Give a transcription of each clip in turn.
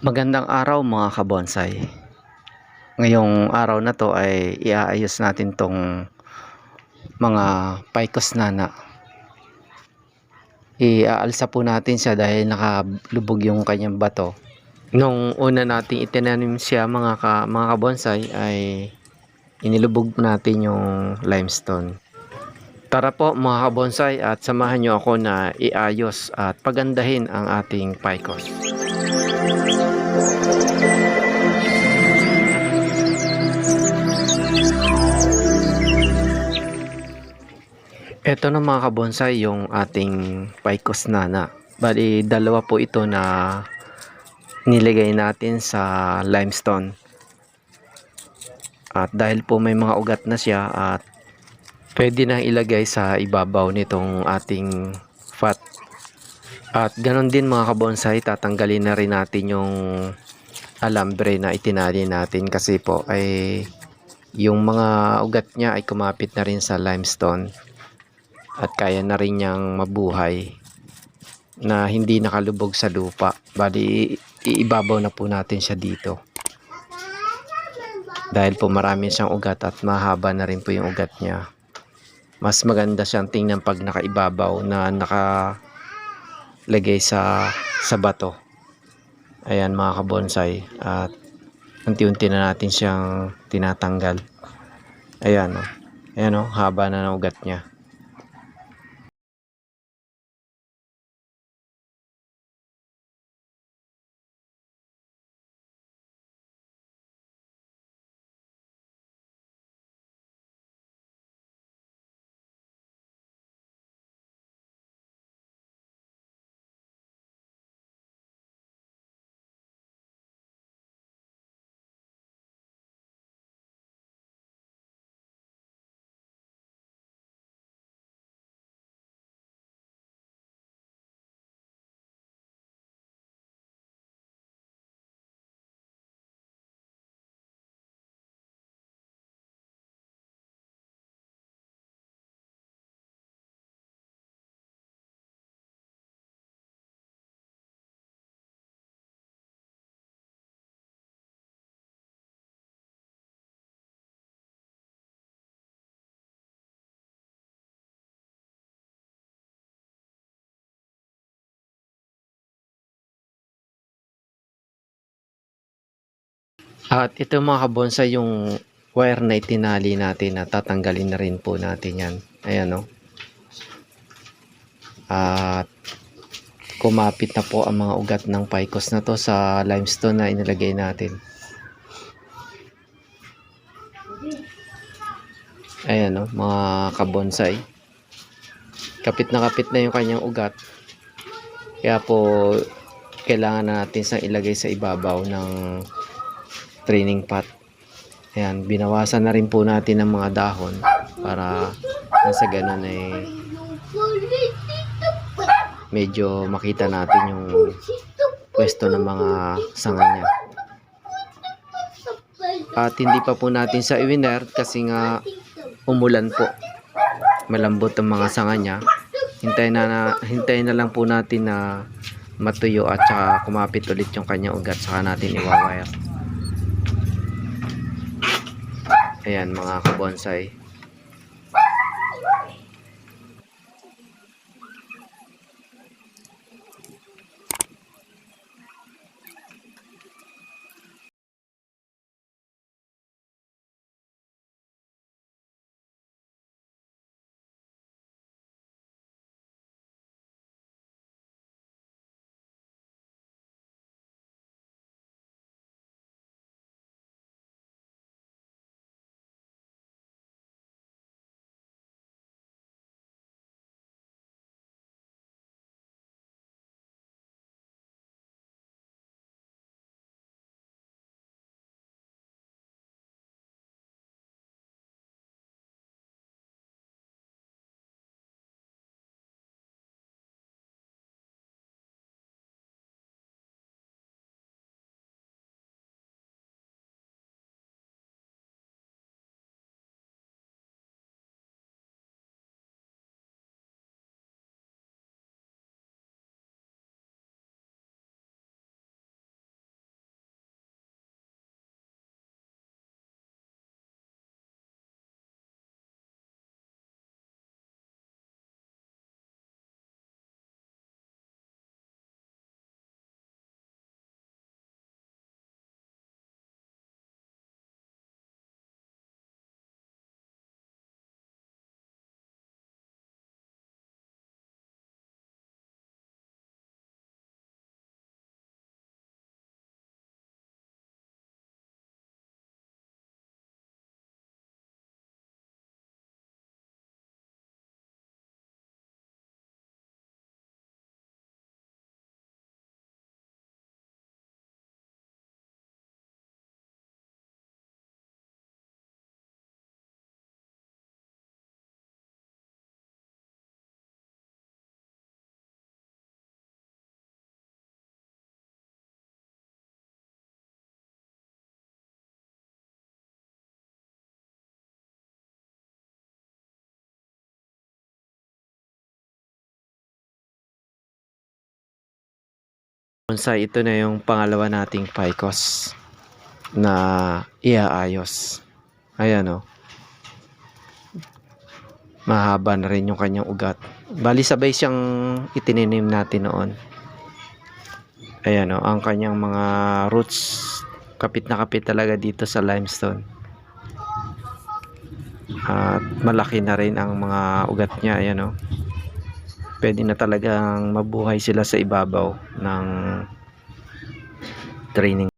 Magandang araw mga kabonsai. Ngayong araw na to ay iaayos natin tong mga paikos nana. Iaalsa po natin siya dahil nakalubog yung kanyang bato. Nung una nating itinanim siya mga, ka, mga kabonsai ay inilubog natin yung limestone. Tara po mga kabonsai at samahan nyo ako na iayos at pagandahin ang ating paikos. Ito na mga kabonsai yung ating paikos nana. Bali dalawa po ito na nilagay natin sa limestone. At dahil po may mga ugat na siya at pwede na ilagay sa ibabaw nitong ating fat. At ganon din mga kabonsai, tatanggalin na rin natin yung alambre na itinali natin kasi po ay yung mga ugat niya ay kumapit na rin sa limestone at kaya na rin niyang mabuhay na hindi nakalubog sa lupa. Bali, iibabaw na po natin siya dito. Dahil po marami siyang ugat at mahaba na rin po yung ugat niya. Mas maganda siyang tingnan pag nakaibabaw na nakalagay sa, sa bato. Ayan mga kabonsai. At unti-unti na natin siyang tinatanggal. Ayan o. Ayan o, haba na ng ugat niya. At ito mga kabonsai yung wire na itinali natin na tatanggalin na rin po natin yan. Ayan o. At kumapit na po ang mga ugat ng paikos na to sa limestone na inilagay natin. Ayan o mga kabonsai. Kapit na kapit na yung kanyang ugat. Kaya po kailangan na natin sa ilagay sa ibabaw ng training pot. Ayan, binawasan na rin po natin ng mga dahon para nasa ganun ay medyo makita natin yung pwesto ng mga sanga niya. At hindi pa po natin sa iwiner kasi nga umulan po. Malambot ang mga sanga niya. Hintayin na, na hintayin na lang po natin na matuyo at saka kumapit ulit yung kanyang ugat saka natin iwawire. Ayan mga kabonsai. Bonsai, ito na yung pangalawa nating ficus na iaayos. Ayan o. Mahaba na rin yung kanyang ugat. Bali sabay siyang itininim natin noon. Ayan o, ang kanyang mga roots kapit na kapit talaga dito sa limestone. At malaki na rin ang mga ugat niya. Ayan o. Pwede na talagang mabuhay sila sa ibabaw ng training.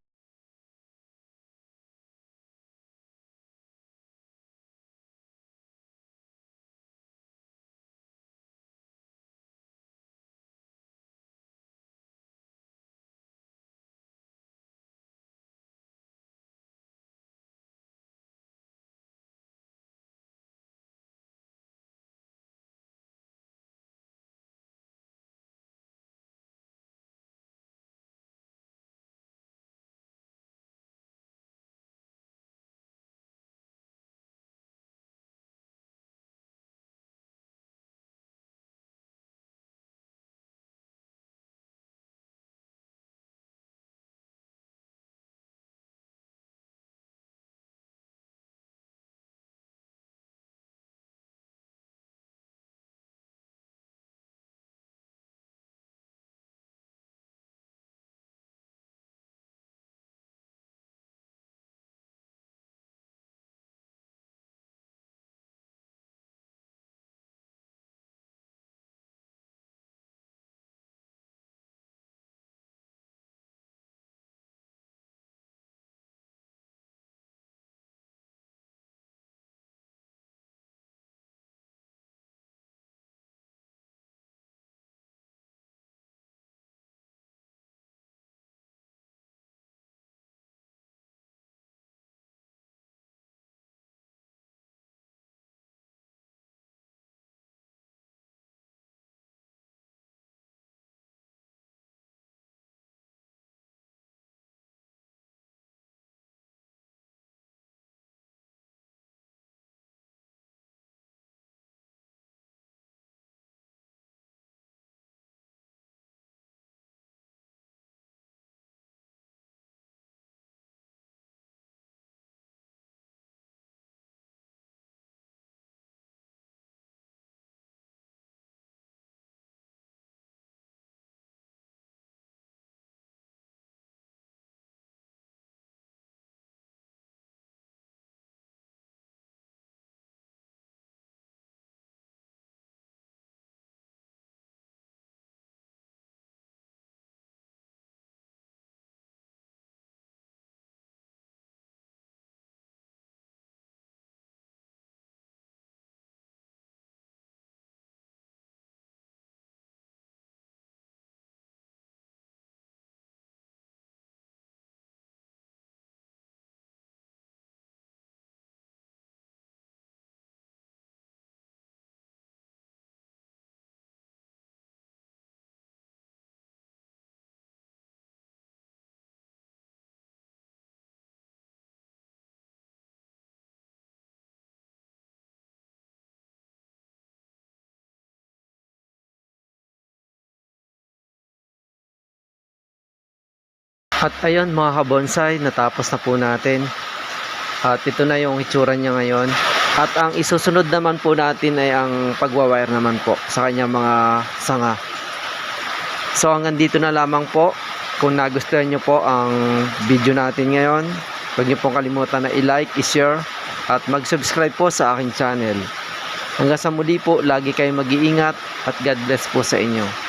At ayun mga kabonsai, natapos na po natin. At ito na yung itsura niya ngayon. At ang isusunod naman po natin ay ang pagwawire naman po sa kanyang mga sanga. So hanggang dito na lamang po. Kung nagustuhan nyo po ang video natin ngayon, huwag nyo pong kalimutan na i-like, i-share, at mag-subscribe po sa aking channel. Hanggang sa muli po, lagi kayong mag-iingat at God bless po sa inyo.